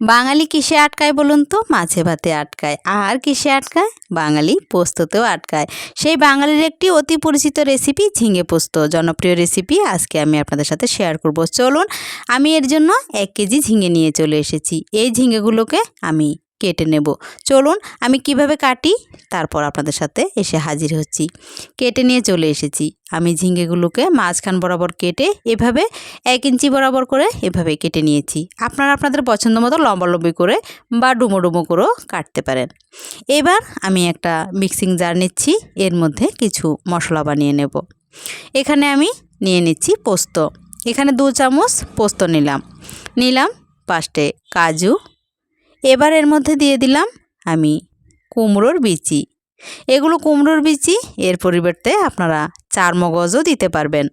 বাঙালি কিসে আটকায় বলুন তো? মাছে ভাতে আটকায়। আর কিসে আটকায়? বাঙালি পোস্ততেও আটকায়। সেই বাঙালির একটি অতি পরিচিত রেসিপি ঝিঙে পোস্ত। জনপ্রিয় রেসিপি আজকে আমি আপনাদের সাথে শেয়ার করব। চলুন, আমি এর জন্য এক কেজি ঝিঙে নিয়ে চলে এসেছি। এই ঝিঙেগুলোকে আমি কেটে নেব। চলুন আমি কীভাবে কাটি? তারপর আপনাদের সাথে এসে হাজির হচ্ছি। কেটে নিয়ে চলে এসেছি। আমি ঝিঙ্গেগুলোকে মাঝখান বরাবর কেটে এভাবে এক ইঞ্চি বরাবর করে এভাবে কেটে নিয়েছি। আপনারা আপনাদের পছন্দ মতো লম্বালম্বি করে বা ডুমো ডুমো করেও কাটতে পারেন। এবার আমি একটা মিক্সিং জার নিচ্ছি। এর মধ্যে কিছু মশলা বানিয়ে নেব। এখানে আমি নিয়ে নিচ্ছি পোস্ত। এখানে দু চামচ পোস্ত নিলাম। নিলাম পাঁচটে কাজু এবার এর মধ্যে দিয়ে দিলাম আমি কুমড়োর বিচি। এগুলো কুমড়োর বিচি, এর পরিবর্তে আপনারা চার মগজও দিতে পারবেন।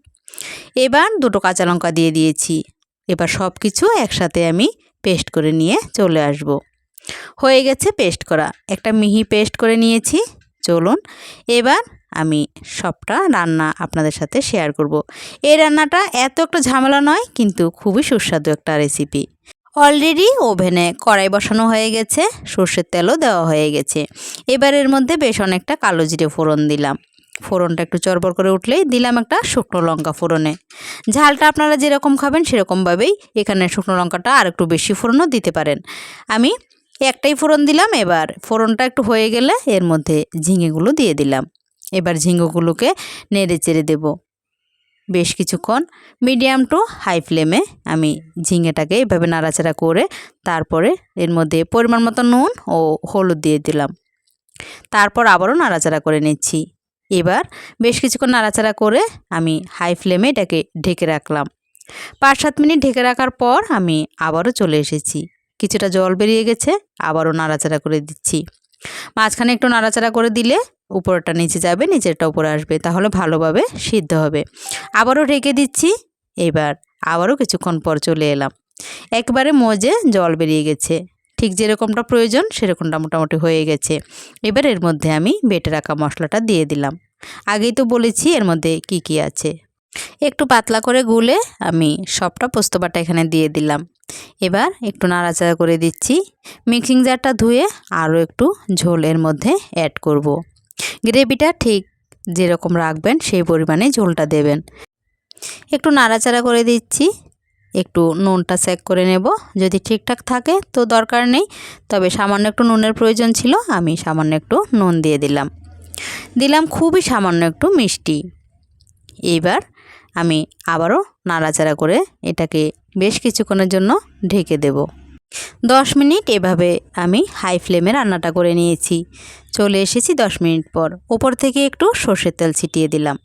এবার দুটো কাঁচা লঙ্কা দিয়ে দিয়েছি। এবার সব কিছু একসাথে আমি পেস্ট করে নিয়ে চলে আসব। হয়ে গেছে পেস্ট করা। একটা মিহি পেস্ট করে নিয়েছি। চলুন, এবার আমি সবটা রান্না আপনাদের সাথে শেয়ার করব। এই রান্নাটা এত একটা ঝামেলা নয়, কিন্তু খুবই সুস্বাদু একটা রেসিপি অলরেডি ওভেনে কড়াই বসানো হয়ে গেছে, সর্ষের তেলও দেওয়া হয়ে গেছে। এবার এর মধ্যে বেশ অনেকটা কালো জিরে ফোড়ন দিলাম। ফোড়নটা একটু চরবর করে উঠলেই দিলাম একটা শুকনো লঙ্কা ফোড়নে। ঝালটা আপনারা যেরকম খাবেন সেরকমভাবেই এখানে শুকনো লঙ্কাটা আর একটু বেশি ফোড়নও দিতে পারেন। আমি একটাই ফোড়ন দিলাম, এবার ফোড়নটা একটু হয়ে গেলে এর মধ্যে ঝিঙেগুলো দিয়ে দিলাম। এবার ঝিঙেগুলোকে নেড়ে চেড়ে দেবো। বেশ কিছুক্ষণ মিডিয়াম টু হাই ফ্লেমে আমি ঝিঙেটাকে এভাবে নাড়াচাড়া করে তারপরে এর মধ্যে পরিমাণ মতো নুন ও হলুদ দিয়ে দিলাম। তারপর আবারও নাড়াচাড়া করে নিচ্ছি। এবার বেশ কিছুক্ষণ নাড়াচাড়া করে আমি হাই ফ্লেমে এটাকে ঢেকে রাখলাম। পাঁচ সাত মিনিট ঢেকে রাখার পর আমি আবারও চলে এসেছি। কিছুটা জল বেরিয়ে গেছে, আবারও নাড়াচাড়া করে দিচ্ছি। মাঝখানে একটু নাড়াচাড়া করে দিলে উপরটা নিচে যাবে, নিচেরটা উপরে আসবে। তাহলে ভালোভাবে সিদ্ধ হবে। আবারও ঢেকে দিচ্ছি। এবার আবারও কিছুক্ষণ পর চলে এলাম। একবারে মজে জল বেরিয়ে গেছে। ঠিক যেরকমটা প্রয়োজন, সেরকমটা মোটামুটি হয়ে গেছে। এবার এর মধ্যে আমি বেটে রাখা মশলাটা দিয়ে দিলাম। আগেই তো বলেছি এর মধ্যে কি কি আছে। একটু পাতলা করে গুলে আমি সবটা পোস্তবাটা এখানে দিয়ে দিলাম। এবার একটু নাড়াচাড়া করে দিচ্ছি। মিক্সিং জারটা ধুয়ে আরও একটু ঝোল এর মধ্যে অ্যাড করব। গ্রেভিটা ঠিক যেরকম রাখবেন, সেই পরিমাণে ঝোলটা দেবেন। একটু নাড়াচাড়া করে দিচ্ছি। একটু নুনটা চেক করে নেব। যদি ঠিকঠাক থাকে তো দরকার নেই, তবে সামান্য একটু নুনের প্রয়োজন ছিল, আমি সামান্য একটু নুন দিয়ে দিলাম। দিলাম খুবই সামান্য একটু মিষ্টি। এইবার আমি আবারও নাড়াচাড়া করে এটাকে বেশ কিছুক্ষণের জন্য ঢেকে দেব। দশ মিনিট এভাবে আমি হাই ফ্লেমে রান্নাটা করে নিয়েছি। চলে এসেছি দশ মিনিট পর। ওপর থেকে একটু সর্ষের তেল ছিটিয়ে দিলাম।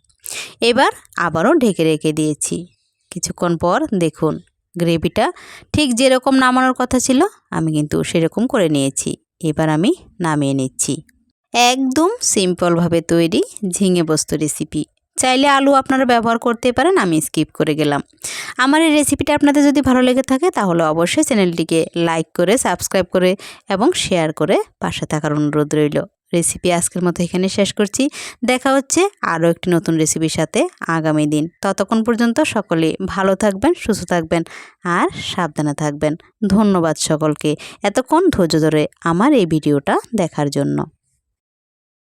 এবার আবারও ঢেকে রেখে দিয়েছি। কিছুক্ষণ পর দেখুন, গ্রেভিটা ঠিক যেরকম নামানোর কথা ছিল, আমি কিন্তু সেরকম করে নিয়েছি। এবার আমি নামিয়ে নিচ্ছি। একদম সিম্পলভাবে তৈরি ঝিঙে বস্তু রেসিপি। চাইলে আলু আপনারা ব্যবহার করতে পারেন, আমি স্কিপ করে গেলাম। আমার এই রেসিপিটা আপনাদের যদি ভালো লেগে থাকে, তাহলে অবশ্যই চ্যানেলটিকে লাইক করে সাবস্ক্রাইব করে এবং শেয়ার করে পাশে থাকার অনুরোধ রইল। রেসিপি আজকের মতো এখানে শেষ করছি। দেখা হচ্ছে আরও একটি নতুন রেসিপির সাথে আগামী দিন। ততক্ষণ পর্যন্ত সকলে ভালো থাকবেন, সুস্থ থাকবেন আর সাবধানে থাকবেন। ধন্যবাদ সকলকে। এতক্ষণ ধৈর্য ধরে আমার এই ভিডিওটা দেখার জন্য।